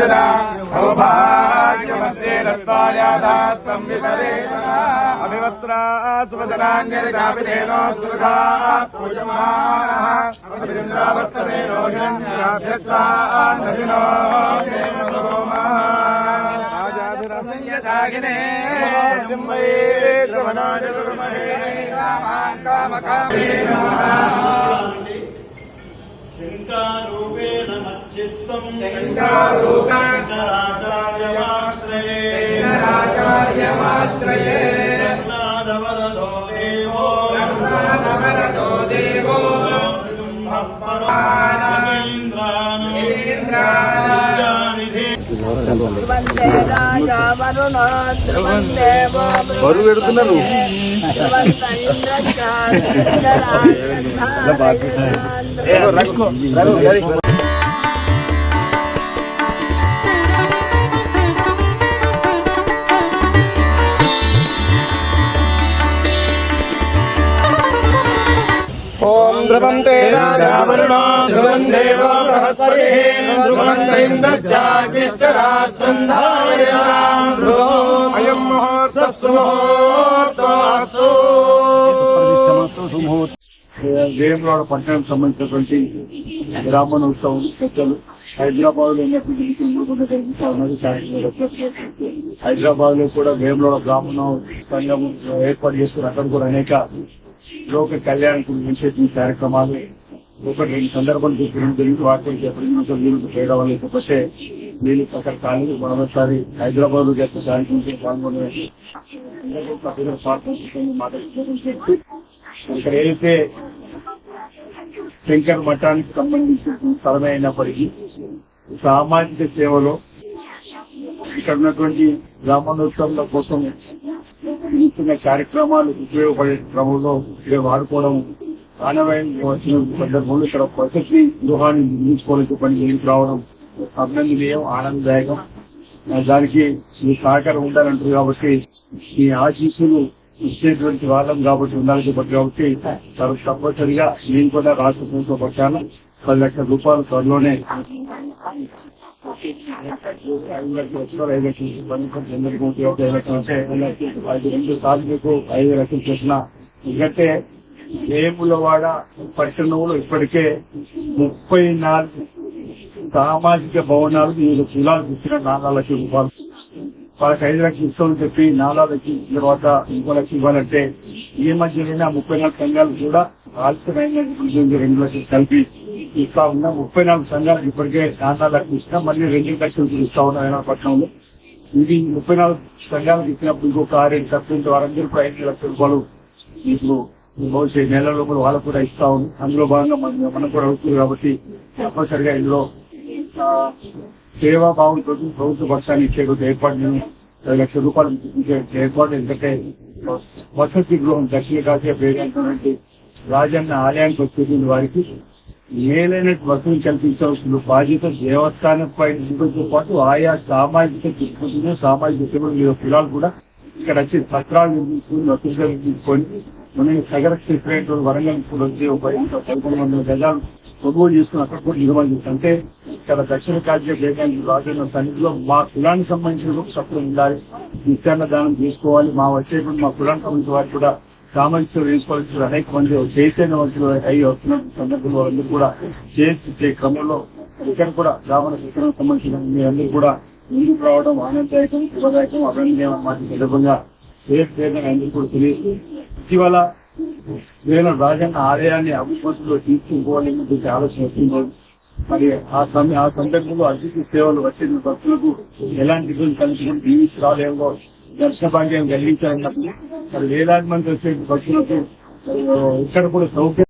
పశ్యద సౌభాగ్యమస్తే దత్వాయాదాస్తం విపరీతన అభివస్త్రా సువదనాన్యరిచాపితేనో సుఖా పూజమానః సాగినే సింహే రమణాయ రామాన్ కామకామే శంకరాచార్యమాశ్రయే శంకరాచార్యమాశ్రయే ప్రహ్లాదవరదో దేవో. బరువు పెడుతున్నారు. ధ్రువంత ఇంద్రచాంద్ర ఓం వేమరాడ సంబంధించినటువంటి బ్రాహ్మణ ఉత్సవం హైదరాబాద్లో హైదరాబాద్లో కూడా వేమరాడ బ్రాహ్మణ సంఘం ఏర్పాటు చేసుకుని అక్కడ కూడా అనేక లోక కళ్యాణకు నిషేధించిన కార్యక్రమాలు ఒకటి రెండు సందర్భాలు చూపించడం జరిగింది. వాటిని ఎప్పటికీ వీళ్ళు చేయడం లేకపోతే వీళ్ళు అక్కడ కాలేదు మరొకసారి హైదరాబాద్లో చేస్తే సాయంత్రం పాల్గొనే ఇక్కడ ఏదైతే శంకర్ మఠానికి సంబంధించిన స్థలమే అయినప్పటికీ సామాజిక సేవలో ఇక్కడ ఉన్నటువంటి బ్రాహ్మణోత్సవాల కోసం ఇస్తున్న కార్యక్రమాలు ఉపయోగపడే క్రమంలో ఇక్కడ వాడుకోవడం. ఆనవాయితీ వచ్చిన సందర్భంలో ఇక్కడ వసతి గృహాన్ని నిర్మించుకోవడానికి పని ముందుకు రావడం. అభినందనీయం ఆనందదాయకం. దానికి మీ సహకారం ఉండాలంటారు కాబట్టి మీ ఆశీస్సులు ఇచ్చేటువంటి వాళ్ళం కాబట్టి ఉండాలని చెప్పారు కాబట్టి చాలా తప్పనిసరిగా నేను కూడా రాష్ట్ర ప్రభుత్వ పక్షాన పది లక్షల రూపాయలు త్వరలోనే రెండు సార్లు మీకు ఐదు లక్షలు చేసిన ఎందుకంటే వేములవాడ పట్టణంలో ఇప్పటికే ముప్పై నాలుగు సామాజిక భవనాలు వివిధ కులాలు ఇచ్చిన నాలుగు లక్షల రూపాయలు వాళ్ళకి ఐదు లక్షలు ఇస్తామని చెప్పి నాలుగు లక్షలు ఇచ్చిన తర్వాత ఇంకో లక్ష ఇవ్వాలంటే ఈ మధ్యలోనే ముప్పై నాలుగు సంఘాలు కూడా ఆలస్యమైన రెండు లక్షలు కలిపి ఇట్లా ఉన్న ముప్పై నాలుగు సంఘాలు ఇప్పటికే స్థానాలు లక్షలు మళ్ళీ రెండు లక్షలు ఇస్తా ఉన్నాం వినాయకపట్నంలో ఇది ముప్పై నాలుగు సంఘాలకు ఇచ్చినప్పుడు ఇంకొక ఆరేడు తక్కువ వారందరూ కూడా ఐదు లక్షల రూపాయలు ఇప్పుడు బహుశా ఈ నెల లోపల వాళ్ళకు కూడా ఇస్తా ఉంది అందులో భాగంగా మనం మనం కూడా అవుతుంది కాబట్టి తప్పనిసరిగా ఇందులో సేవా భావంతో ప్రభుత్వ పక్షాన్ని ఇచ్చేటువంటి ఏర్పాటు నేను పది లక్షల రూపాయలు ఏర్పాటు ఎందుకంటే వసతి గృహం దక్షిణ కాశీ పేరు రాజన్న ఆలయానికి వచ్చేటువంటి వారికి మేలైన వసతులు కల్పించవలసిన బాధ్యత దేవస్థానం పై పాటు ఆయా సామాజిక దుర్గతులు సామాజిక సేవలు మీద కులాలు కూడా ఇక్కడ వచ్చి పత్రాలు నిర్మించుకుని వసతులు నిర్మించుకొని మనం సగర సెక్రటరీ వరంగల్ కూడా వచ్చి ఒక పదకొండు వందల గజాలు కొనుగోలు చేసుకుని అక్కడ కూడా నిర్మాణం అంటే ఇక్కడ దక్షిణ కాజ్య దేశానికి రాజైన సన్నిధిలో మా కులానికి సంబంధించిన సభ్యులు ఉండాలి. నిత్యాన్న దానం చేసుకోవాలి. మా వచ్చేటువంటి మా కులానికి సంబంధించిన వారు కూడా సామాజిక సేవ వేసుకోవాల్సిన అనేక మంది చైతన్య వంతులు అయ్యి వస్తున్న సందర్భంలో అందరూ కూడా చేసే క్రమంలో ఇక్కడ కూడా బ్రాహ్మణ శిక్షణకు సంబంధించిన మీ అందరూ కూడా ముందుకు రావడం ఆనందదాయకం శుభదాయకం అభినందనీయం మాట సందర్భంగా పేరు పేరున అందరూ కూడా తెలియదు ఇటీవల నేను రాజన్న ఆలయాన్ని అభివృద్ధిలో తీసుకుపోవాలని ఆలోచన వస్తుంది. మరి ఆ సమయ ఆ సందర్భంలో అతిథి సేవలు వచ్చిన భక్తులకు ఎలాంటి ఇబ్బంది కలుగుతుంది జీవించి రాలేమో దర్శన భాగ్యం కలిగించాలన్నప్పుడు మరి వేలాది మంది వచ్చే భక్తులకు ఇక్కడ కూడా సౌకర్యం